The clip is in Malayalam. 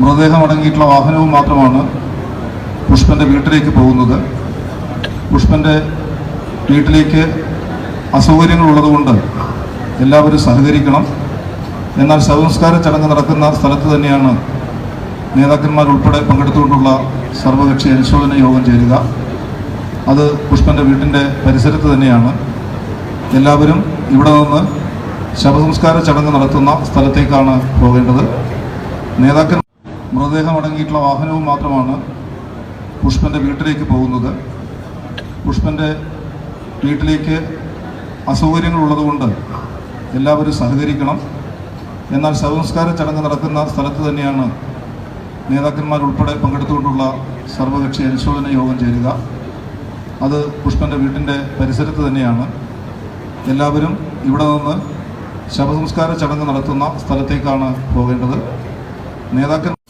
മൃതദേഹം അടങ്ങിയിട്ടുള്ള വാഹനവും മാത്രമാണ് പുഷ്പന്റെ വീട്ടിലേക്ക് പോകുന്നത്. പുഷ്പന്റെ വീട്ടിലേക്ക് അസൗകര്യങ്ങളുള്ളതുകൊണ്ട് എല്ലാവരും സഹകരിക്കണം. എന്നാൽ ശവസംസ്കാര ചടങ്ങ് നടക്കുന്ന സ്ഥലത്ത് തന്നെയാണ് നേതാക്കന്മാരുൾപ്പെടെ പങ്കെടുത്തുകൊണ്ടുള്ള സർവകക്ഷി അനുശോചന യോഗം ചേരുക. അത് പുഷ്പന്റെ വീട്ടിന്റെ പരിസരത്ത് തന്നെയാണ്. എല്ലാവരും ഇവിടെ നിന്ന് ശവസംസ്കാര ചടങ്ങ് നടത്തുന്ന സ്ഥലത്തേക്കാണ് പോകേണ്ടത്. നേതാക്കൻ മൃതദേഹം അടങ്ങിയിട്ടുള്ള വാഹനവും മാത്രമാണ് പുഷ്പന്റെ വീട്ടിലേക്ക് പോകുന്നത്. പുഷ്പന്റെ വീട്ടിലേക്ക് അസൗകര്യങ്ങളുള്ളതുകൊണ്ട് എല്ലാവരും സഹകരിക്കണം. എന്നാൽ ശവസംസ്കാര ചടങ്ങ് നടക്കുന്ന സ്ഥലത്ത് തന്നെയാണ് നേതാക്കന്മാരുൾപ്പെടെ പങ്കെടുത്തുകൊണ്ടുള്ള സർവകക്ഷി അനുശോചന യോഗം ചേരുക. അത് പുഷ്പന്റെ വീട്ടിന്റെ പരിസരത്ത് തന്നെയാണ്. എല്ലാവരും ഇവിടെ നിന്ന് ശവസംസ്കാര ചടങ്ങ് നടത്തുന്ന സ്ഥലത്തേക്കാണ് പോകേണ്ടത്. നേതാക്കൻ